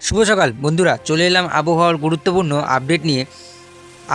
শুভ সকাল। বন্ধুরা, চলে এলাম আবহাওয়ার গুরুত্বপূর্ণ আপডেট নিয়ে।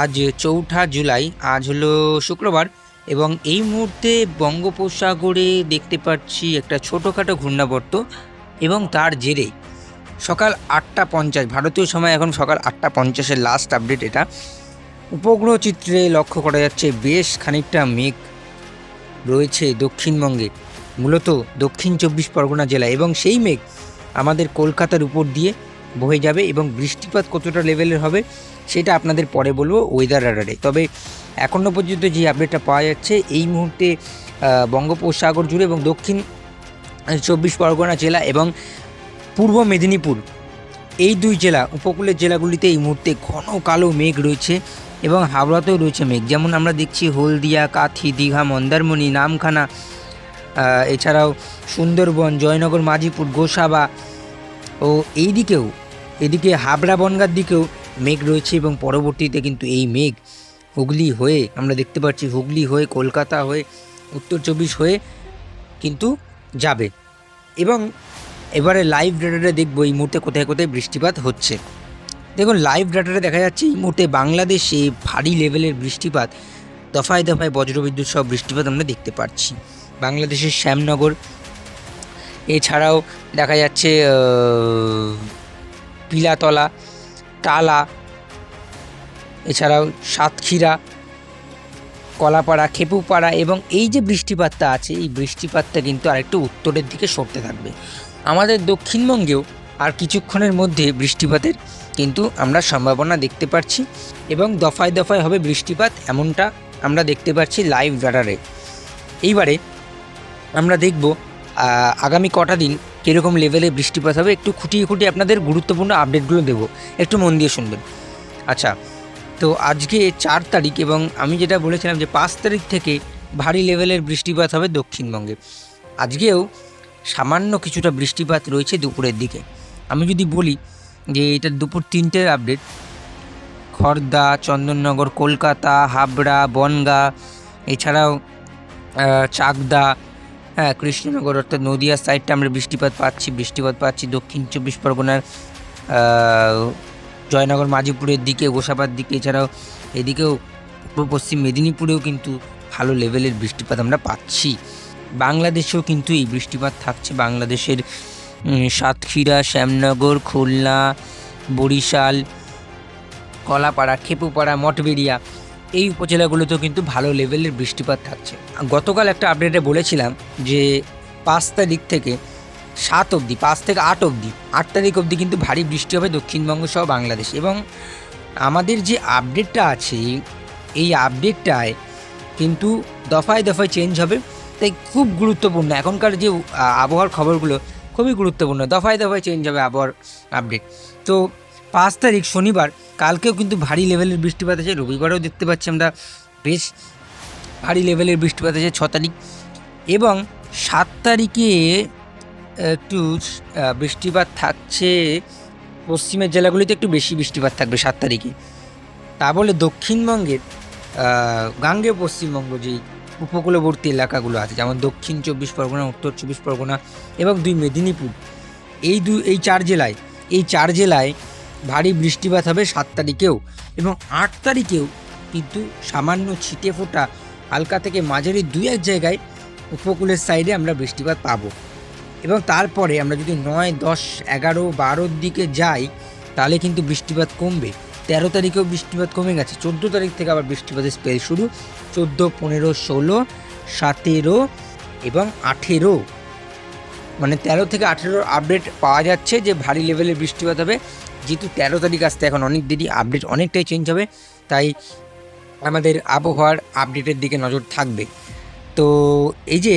আজ চৌঠা জুলাই, আজ হলো শুক্রবার এবং এই মুহূর্তে বঙ্গোপসাগরে দেখতে পাচ্ছি একটা ছোটোখাটো ঘূর্ণাবর্ত এবং তার জেরে সকাল আটটা পঞ্চাশ, ভারতীয় সময় এখন সকাল আটটা পঞ্চাশের লাস্ট আপডেট এটা। উপগ্রহ চিত্রে লক্ষ্য করা যাচ্ছে বেশ খানিকটা মেঘ রয়েছে দক্ষিণবঙ্গে, মূলত দক্ষিণ চব্বিশ পরগনা জেলা এবং সেই মেঘ আমাদের কলকাতার উপর দিয়ে বয়ে যাবে এবং বৃষ্টিপাত কতটা লেভেলের হবে, সেটা আপনাদের পরে বলব ওয়েদার রাডারে তবে এখনও পর্যন্ত যে আপডেটটা পাওয়া যাচ্ছে, এই মুহূর্তে বঙ্গোপসাগর জুড়ে এবং দক্ষিণ চব্বিশ পরগনা জেলা এবং পূর্ব মেদিনীপুর, এই দুই জেলা, উপকূলের জেলাগুলিতে এই মুহূর্তে ঘন কালো মেঘ রয়েছে এবং হাওড়াতেও রয়েছে মেঘ। যেমন আমরা দেখছি হলদিয়া, কাথি, দীঘা, মন্দারমণি, নামখানা এছাড়াও সুন্দরবন, জয়নগর মাঝিপুর গোসাবা ও এই দিকেও এদিকে হাবড়া বনগার দিকেও মেঘ রয়েছে এবং পরবর্তীতে কিন্তু এই মেঘ হুগলি হয়ে, আমরা দেখতে পাচ্ছি হুগলি হয়ে, কলকাতা হয়ে, উত্তর চব্বিশ হয়ে কিন্তু যাবে। এবং এবারে লাইভ ডাটাটা দেখব, এই মুহূর্তে কোথায় কোথায় বৃষ্টিপাত হচ্ছে। দেখুন লাইভ ডাটাটা দেখা যাচ্ছে, এই মুহূর্তে বাংলাদেশে ভারী লেভেলের বৃষ্টিপাত, দফায় দফায় বজ্রবিদ্যুৎ সহ বৃষ্টিপাত আমরা দেখতে পাচ্ছি। বাংলাদেশের শ্যামনগর, এছাড়াও দেখা যাচ্ছে পিলাতলা, টালা, এছাড়াও সাতক্ষীরা, কলাপাড়া, খেপুপাড়া এবং এই যে বৃষ্টিপাতটা আছে, এই বৃষ্টিপাতটা কিন্তু আরেকটু উত্তরের দিকে সরতে থাকবে। আমাদের দক্ষিণবঙ্গেও আর কিছুক্ষণের মধ্যে বৃষ্টিপাতের কিন্তু আমরা সম্ভাবনা দেখতে পাচ্ছি এবং দফায় দফায় হবে বৃষ্টিপাত, এমনটা আমরা দেখতে পাচ্ছি লাইভ রাডারে। এইবারে আমরা দেখব আগামী কটা দিন কীরকম লেভেলে বৃষ্টিপাত হবে, একটু খুঁটিয়ে খুঁটিয়ে আপনাদের গুরুত্বপূর্ণ আপডেটগুলো দেবো। একটু মন দিয়ে শুনবেন। আচ্ছা তো আজকে চার তারিখ এবং আমি যেটা বলেছিলাম যে পাঁচ তারিখ থেকে ভারী লেভেলের বৃষ্টিপাত হবে দক্ষিণবঙ্গে। আজকেও সামান্য কিছুটা বৃষ্টিপাত রয়েছে দুপুরের দিকে। আমি যদি বলি যে এটা দুপুর তিনটের আপডেট খড়দা চন্দননগর, কলকাতা, হাবড়া, বনগা, এছাড়াও চাকদা হ্যাঁ কৃষ্ণনগর, অর্থাৎ নদিয়ার সাইডটা আমরা বৃষ্টিপাত পাচ্ছি বৃষ্টিপাত পাচ্ছি। দক্ষিণ চব্বিশ পরগনার জয়নগর মাঝিপুরের দিকে গোসাবার দিকে, এছাড়াও এদিকেও পূর্ব পশ্চিম মেদিনীপুরেও কিন্তু ভালো লেভেলের বৃষ্টিপাত আমরা পাচ্ছি। বাংলাদেশেও কিন্তু এই বৃষ্টিপাত থাকছে। বাংলাদেশের সাতক্ষীরা, শ্যামনগর, খুলনা, বরিশাল, কলাপাড়া, খেপুপাড়া, মঠবেড়িয়া এই উপজেলাগুলোতেও কিন্তু ভালো লেভেলের বৃষ্টিপাত থাকছে। গতকাল একটা আপডেটে বলেছিলাম যে পাঁচ তারিখ থেকে সাত অবধি, পাঁচ থেকে আট অবধি, আট তারিখ অবধি কিন্তু ভারী বৃষ্টি হবে দক্ষিণবঙ্গ সহ বাংলাদেশ। এবং আমাদের যে আপডেটটা আছে, এই আপডেটটায় কিন্তু দফায় দফায় চেঞ্জ হবে, তাই খুব গুরুত্বপূর্ণ। এখনকার যে আবহাওয়ার খবরগুলো খুবই গুরুত্বপূর্ণ। দফায় দফায় চেঞ্জ হবে আবহাওয়ার আপডেট তো পাঁচ তারিখ শনিবার কালকেও কিন্তু ভারী লেভেলের বৃষ্টিপাত আছে রবিবারেও দেখতে পাচ্ছি আমরা বেশ ভারী লেভেলের বৃষ্টিপাত আছে ছ তারিখ। এবং সাত তারিখে একটু বৃষ্টিপাত থাকছে পশ্চিমের জেলাগুলিতে একটু বেশি বৃষ্টিপাত থাকবে সাত তারিখে। তা বলে দক্ষিণবঙ্গের আহ, গাঙ্গেয় পশ্চিমবঙ্গ যেই উপকূলবর্তী এলাকাগুলো আছে যেমন দক্ষিণ চব্বিশ পরগনা উত্তর চব্বিশ পরগনা এবং দুই মেদিনীপুর এই দুই এই চার জেলায় এই চার জেলায় ভারী বৃষ্টিপাত হবে সাত তারিখেও এবং আট তারিখেও কিন্তু সামান্য ছিটে ফোটা হালকা থেকে মাঝারি দুই এক জায়গায় উপকূলের সাইডে আমরা বৃষ্টিপাত পাবো। এবং তারপরে আমরা যদি নয়, দশ, এগারো, বারোর দিকে যাই, তাহলে কিন্তু বৃষ্টিপাত কমবে। তেরো তারিখেও বৃষ্টিপাত কমে গেছে, চোদ্দ তারিখ থেকে আবার বৃষ্টিপাতের স্পেল শুরু। চোদ্দ, পনেরো, ষোলো, সতেরো এবং আঠেরো। মানে তেরো থেকে আঠেরোর আপডেট পাওয়া যাচ্ছে যে ভারী লেভেলের বৃষ্টিপাত হবে। যেহেতু তেরো তারিখ আসতে এখন অনেক দেরি আপডেট অনেকটাই চেঞ্জ হবে, তাই আমাদের আবহাওয়ার আপডেটের দিকে নজর থাকবে। তো এই যে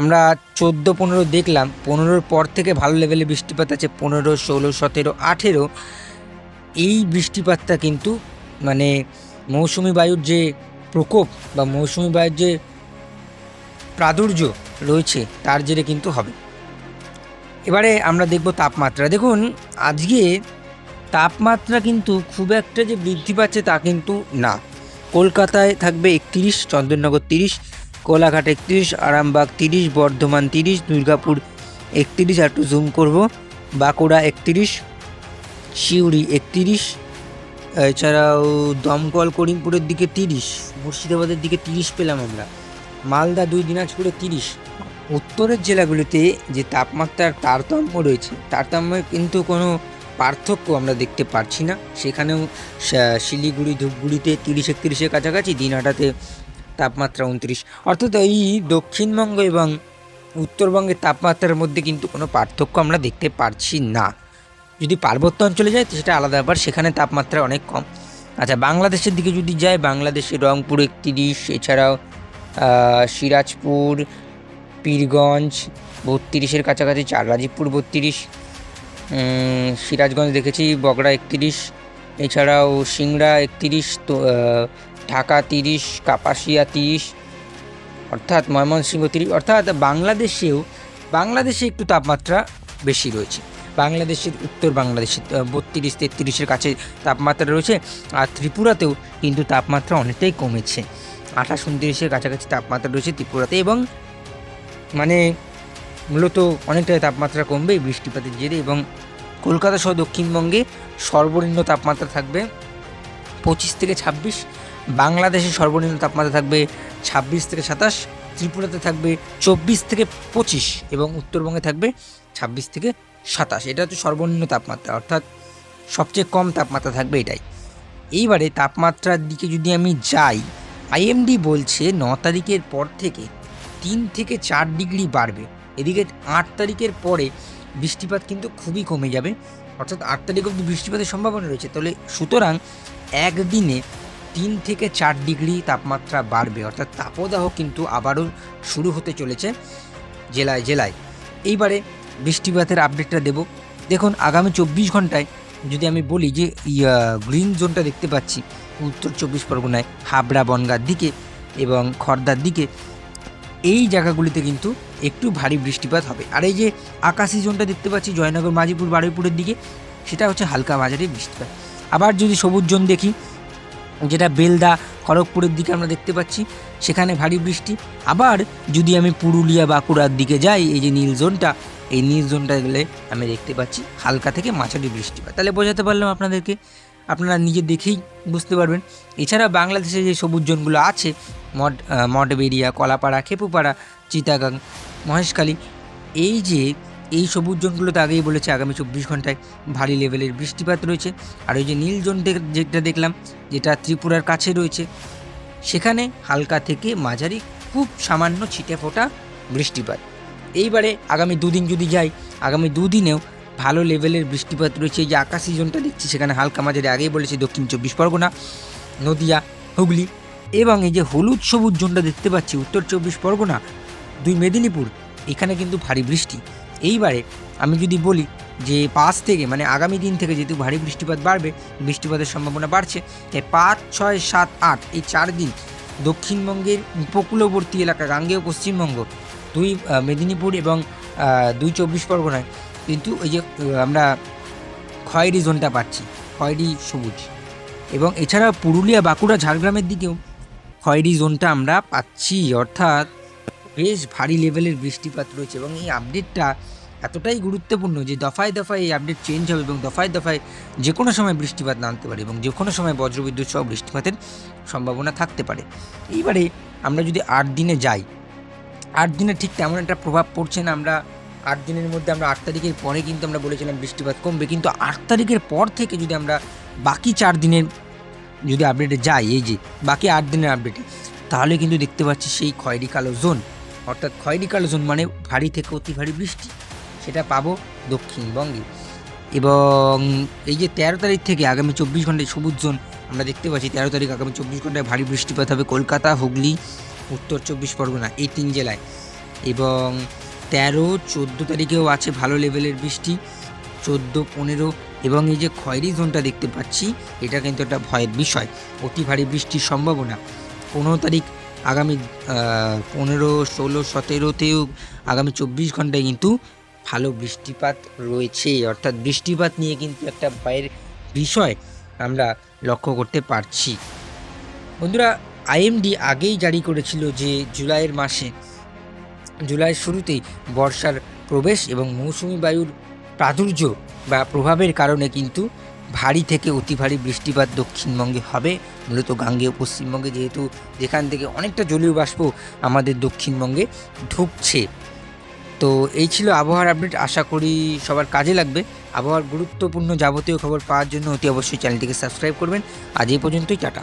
আমরা চোদ্দ পনেরো দেখলাম, পনেরোর পর থেকে ভালো লেভেলে বৃষ্টিপাত আছে, পনেরো, ষোলো, সতেরো, আঠেরো। এই বৃষ্টিপাতটা কিন্তু মানে মৌসুমি বায়ুর যে প্রকোপ বা মৌসুমি বায়ুর যে প্রাদুর্য রয়েছে, তার জেরে কিন্তু হবে। এবারে আমরা দেখব তাপমাত্রা। দেখুন, আজকে তাপমাত্রা কিন্তু খুব একটা যে বৃদ্ধি পাচ্ছে তা কিন্তু না। কলকাতায় থাকবে একত্রিশ, চন্দননগর তিরিশ, কোলাঘাট একত্রিশ, আরামবাগ তিরিশ, বর্ধমান তিরিশ, দুর্গাপুর একত্রিশ, আর একটু জুম করব, বাঁকুড়া একত্রিশ, সিউড়ি একত্রিশ, এছাড়াও দমকল করিমপুরের দিকে তিরিশ, মুর্শিদাবাদের দিকে তিরিশ পেলাম আমরা, মালদা দুই, দিনাজপুরে তিরিশ। উত্তরের জেলাগুলিতে যে তাপমাত্রার তারতম্য রয়েছে তারতম্যের কিন্তু কোনো পার্থক্য আমরা দেখতে পারছি না। সেখানেও শিলিগুড়ি, ধূপগুড়িতে তিরিশ, একত্রিশের কাছাকাছি, দিনহাটাতে তাপমাত্রা উনত্রিশ। অর্থাৎ এই দক্ষিণবঙ্গ এবং উত্তরবঙ্গের তাপমাত্রার মধ্যে কিন্তু কোনো পার্থক্য আমরা দেখতে পারছি না। যদি পার্বত্য অঞ্চলে যায় তো সেটা আলাদা ব্যাপার। সেখানে তাপমাত্রা অনেক কম। আচ্ছা বাংলাদেশের দিকে যদি যায় বাংলাদেশে রংপুর একত্রিশ, এছাড়াও সিরাজপুর, পীরগঞ্জ বত্রিশের কাছাকাছি, চার রাজীবপুর বত্রিশ সিরাজগঞ্জ দেখেছি, বগড়া একত্রিশ, এছাড়াও সিংড়া একত্রিশ, তো ঢাকা তিরিশ, কাপাসিয়া তিরিশ, অর্থাৎ ময়মনসিংহ তিরিশ, অর্থাৎ বাংলাদেশেও, বাংলাদেশে একটু তাপমাত্রা বেশি রয়েছে। বাংলাদেশের উত্তর বাংলাদেশে বত্রিশ, তেত্রিশের কাছে তাপমাত্রা রয়েছে, আর ত্রিপুরাতেও কিন্তু তাপমাত্রা অনেকটাই কমেছে। আঠাশ, উনত্রিশের কাছাকাছি তাপমাত্রা রয়েছে ত্রিপুরাতে এবং মানে মূলত অনেকটাই তাপমাত্রা কমবে এই বৃষ্টিপাতের জেরে এবং কলকাতা সহ দক্ষিণবঙ্গে সর্বনিম্ন তাপমাত্রা থাকবে পঁচিশ থেকে ছাব্বিশ, বাংলাদেশে সর্বনিম্ন তাপমাত্রা থাকবে ছাব্বিশ থেকে সাতাশ, ত্রিপুরাতে থাকবে চব্বিশ থেকে পঁচিশ এবং উত্তরবঙ্গে থাকবে ছাব্বিশ থেকে সাতাশ। এটা হচ্ছে সর্বনিম্ন তাপমাত্রা, অর্থাৎ সবচেয়ে কম তাপমাত্রা থাকবে এটাই। এইবারে তাপমাত্রার দিকে যদি আমি যাই, আইএমডি বলছে ন তারিখের পর থেকে তিন থেকে চার ডিগ্রি বাড়বে। এদিকে আট তারিখের পরে বৃষ্টিপাত কিন্তু খুবই কমে যাবে। অর্থাৎ আট তারিখ অব্দি বৃষ্টিপাতের সম্ভাবনা রয়েছে। তাহলে সুতরাং একদিনে তিন থেকে চার ডিগ্রি তাপমাত্রা বাড়বে। অর্থাৎ তাপদাহ কিন্তু আবারও শুরু হতে চলেছে জেলায় জেলায়। এইবারে বৃষ্টিপাতের আপডেটটা দেব। দেখুন, আগামী চব্বিশ ঘন্টায় যদি আমি বলি যে গ্রিন জোনটা দেখতে পাচ্ছি, উত্তর চব্বিশ পরগনায়, হাবড়া বনগার দিকে এবং খর্দার দিকে এই জায়গাগুলিতে কিন্তু একটু ভারী বৃষ্টিপাত হবে। আর এই যে আকাশি জোনটা দেখতে পাচ্ছি, জয়নগর মাঝিপুর বারুইপুরের দিকে, সেটা হচ্ছে হালকা মাঝারি বৃষ্টিপাত। আবার যদি সবুজ জোন দেখি, যেটা বেলদা, খড়গপুরের দিকে আমরা দেখতে পাচ্ছি, সেখানে ভারী বৃষ্টি। আবার যদি আমি পুরুলিয়া, বাঁকুড়ার দিকে যাই, এই যে নীল জোনটা, এই নীল জোনটা গেলে আমি দেখতে পাচ্ছি হালকা থেকে মাঝারি বৃষ্টিপাত। তাহলে বোঝাতে পারলাম আপনাদেরকে আপনারা নিজে দেখেই বুঝতে পারবেন। এছাড়া বাংলাদেশে যে সবুজ জোনগুলো আছে মড মঠবেড়িয়া, কলাপাড়া, খেপুপাড়া, চিতাগাং, মহেশখালী, এই যে, এই সবুজ জোনগুলোতে আগেই বলেছে, আগামী চব্বিশ ঘন্টায় ভারী লেভেলের বৃষ্টিপাত রয়েছে। আর ওই যে নীল জোন যেটা দেখলাম, যেটা ত্রিপুরার কাছে রয়েছে, সেখানে হালকা থেকে মাঝারি খুব সামান্য ছিটে ফোটা বৃষ্টিপাত। এইবারে আগামী দুদিন যদি যাই, আগামী দুদিনেও ভালো লেভেলের বৃষ্টিপাত রয়েছে। যে আকাশি জোনটা দেখছি, সেখানে হালকা মাঝারি, আগেই বলেছি দক্ষিণ চব্বিশ পরগনা, নদিয়া, হুগলি এবং এই যে হলুদ সবুজ জোনটা দেখতে পাচ্ছি, উত্তর চব্বিশ পরগনা, দুই মেদিনীপুর, এখানে কিন্তু ভারী বৃষ্টি। এইবারে আমি যদি বলি যে পাঁচ থেকে মানে আগামী দিন থেকে যেহেতু ভারী বৃষ্টিপাত বাড়বে, বৃষ্টিপাতের সম্ভাবনা বাড়ছে, তাই পাঁচ, ছয়, সাত, আট, এই চার দিন দক্ষিণবঙ্গের উপকূলবর্তী এলাকা, গাঙ্গেয় পশ্চিমবঙ্গ, দুই মেদিনীপুর এবং দুই চব্বিশ পরগনায় কিন্তু ওই যে আমরা খয়েরি জোনটা পাচ্ছি, খয়েরি সবুজ। এবং এছাড়া পুরুলিয়া, বাঁকুড়া, ঝাড়গ্রামের দিকেও খয়েরি জোনটা আমরা পাচ্ছি। অর্থাৎ বেশ ভারী লেভেলের বৃষ্টিপাত রয়েছে এবং এই আপডেটটা এতটাই গুরুত্বপূর্ণ যে দফায় দফায় এই আপডেট চেঞ্জ হবে এবং দফায় দফায় যে কোনো সময় বৃষ্টিপাত নামতে পারে এবং যে কোনো সময় বজ্রবিদ্যুৎ সহ বৃষ্টিপাতের সম্ভাবনা থাকতে পারে। এইবারে আমরা যদি আট দিনে যাই, আট দিনে ঠিক তেমন একটা প্রভাব পড়ছে না। আমরা আট দিনের মধ্যে আমরা আট তারিখের পরে কিন্তু আমরা বলেছিলাম বৃষ্টিপাত কমবে। কিন্তু আট তারিখের পর থেকে যদি আমরা বাকি চার দিনের যদি আপডেটে যাই, এই যে বাকি আট দিনের আপডেটে তাহলে কিন্তু দেখতে পাচ্ছি সেই খয়েরি কালো জোন অর্থাৎ খয়েরি কালো জোন মানে ভারী থেকে অতি ভারী বৃষ্টি, সেটা পাবো দক্ষিণবঙ্গে। এবং এই যে তেরো তারিখ থেকে আগামী চব্বিশ ঘন্টায় সবুজ জোন আমরা দেখতে পাচ্ছি তেরো তারিখ আগামী চব্বিশ ঘন্টায় ভারী বৃষ্টিপাত হবে কলকাতা, হুগলি, উত্তর চব্বিশ পরগনা, এই তিন জেলায়। এবং তেরো, চোদ্দ তারিখেও আছে ভালো লেভেলের বৃষ্টি, চোদ্দ, পনেরো এবং এই যে খয়েরি জোনটা দেখতে পাচ্ছি, এটা কিন্তু একটা ভয়ের বিষয়, অতি ভারী বৃষ্টির সম্ভাবনা। পনেরো তারিখ আগামী পনেরো, ষোলো, সতেরোতেও আগামী চব্বিশ ঘন্টায় কিন্তু ভালো বৃষ্টিপাত রয়েছে, অর্থাৎ বৃষ্টিপাত নিয়ে কিন্তু একটা ভয়ের বিষয় আমরা লক্ষ্য করতে পারছি। বন্ধুরা, আইএমডি আগেই জারি করেছিল যে জুলাইয়ের মাসে জুলাইয়ের শুরুতেই বর্ষার প্রবেশ এবং মৌসুমি বায়ুর প্রাদুর্য বা প্রভাবের কারণে কিন্তু ভারী থেকে অতি ভারী বৃষ্টিপাত দক্ষিণবঙ্গে হবে, মূলত গাঙ্গেয় পশ্চিমবঙ্গে। যেহেতু যেখান থেকে অনেকটা জলীয় বাষ্প আমাদের দক্ষিণবঙ্গে ঢুকছে। তো এই ছিল আবহাওয়ার আপডেট। আশা করি সবার কাজে লাগবে। আবহাওয়ার গুরুত্বপূর্ণ যাবতীয় খবর পাওয়ার জন্য অতি অবশ্যই চ্যানেলটিকে সাবস্ক্রাইব করবেন। আজ এই পর্যন্তই, টাটা।